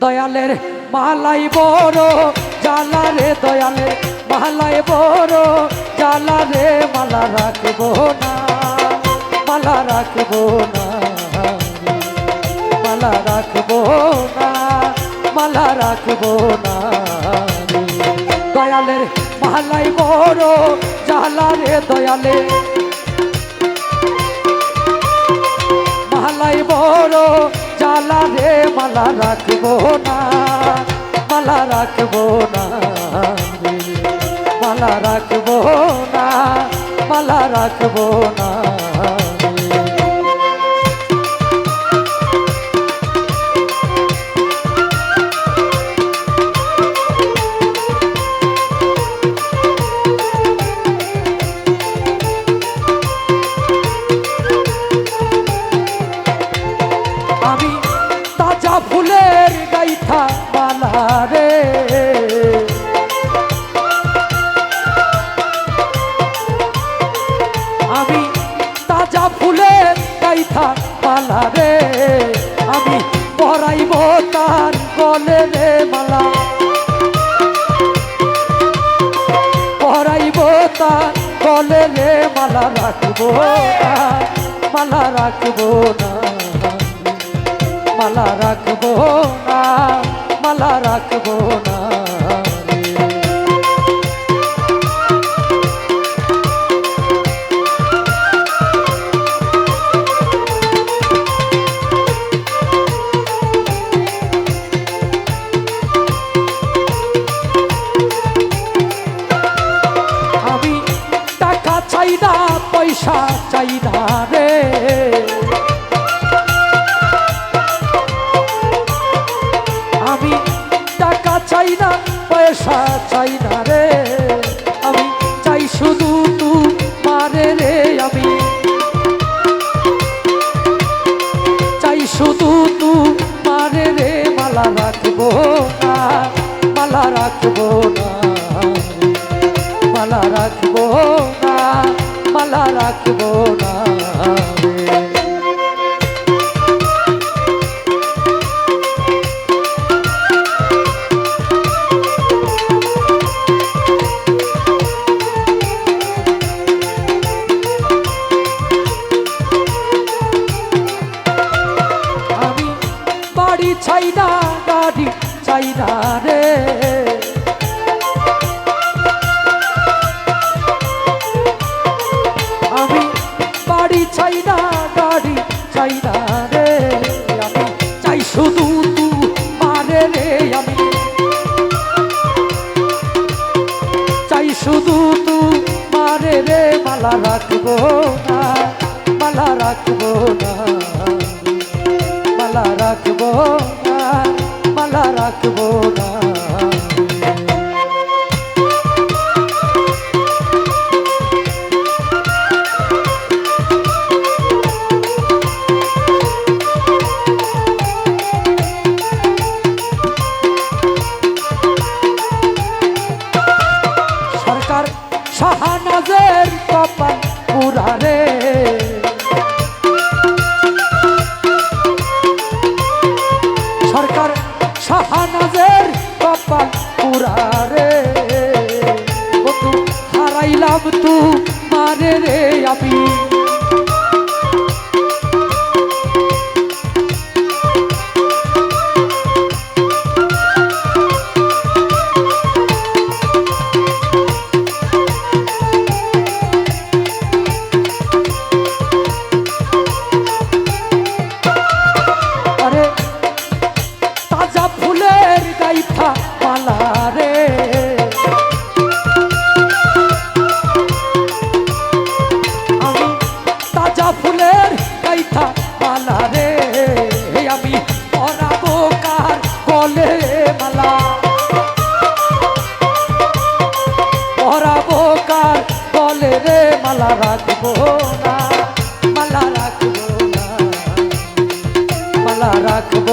দয়ালের মালাই বড় জালা রে দয়ালের মালাই বড় জালা রে মালা রাখব না, মালা রাখব না, মালা রাখব না, মালা রাখব না দয়ালের মালাই বড় জালা রে দয়ালে মালাই বড় জালা মালা রাখব না মালা রাখব না। মালা রাখব না মালা রাখব না আমি ফুলের গাইথা মালা রে, আমি পরাইব তার গলে রে মালা। পরাইব তার গলে রে মালা রাখব না, মালা রাখব না, মালা রাখব না, মালা রাখব পয়সা চাই না রে। আমি টাকা চাই না, পয়সা চাই না রে। আমি চাই শুধু তু মারে রে। আমি চাই শুধু তু মারে রে। মালা রাখব না, মালা রাখব না, মালা রাখব রাখব না। আমি বাড়ি চাই না গাড়ি চাই রে চাই না গাড়ি চাই না রে আমি। চাই শুধু তু মারে রে আমি। চাই শুধু তু মারে রে, মালা রাখব না, মালা রাখব না। মালা রাখব না, মালা রাখব না। শাহানাজের পুরা রে। সরকার শাহানাজের কপাল পুরা রে। হারাইলাম তু মারে রে আমি।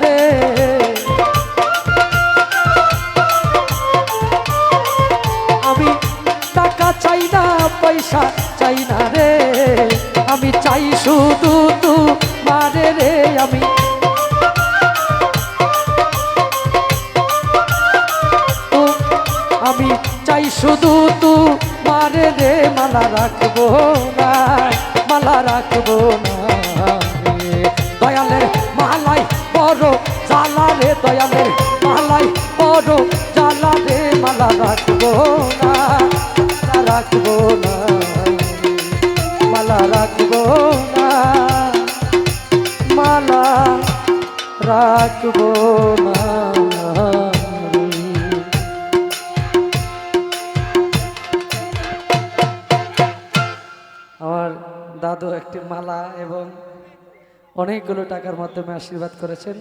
রে আমি টাকা চাই না, পয়সা চাই না রে। আমি চাই শুধু তু মারে রে, আমি আমি চাই শুধু তু মারে রে। মালা রাখব না, মালা রাখব না দয়ালের মালাই বড় জালা রে দয়ালের মালাই, বড় জালা রে মালা রাখব না রাখব না, মালা রাখব না, মালা রাখব না। দাদু একটি মালা এবং অনেকগুলো টাকার মাধ্যমে আশীর্বাদ করেছেন।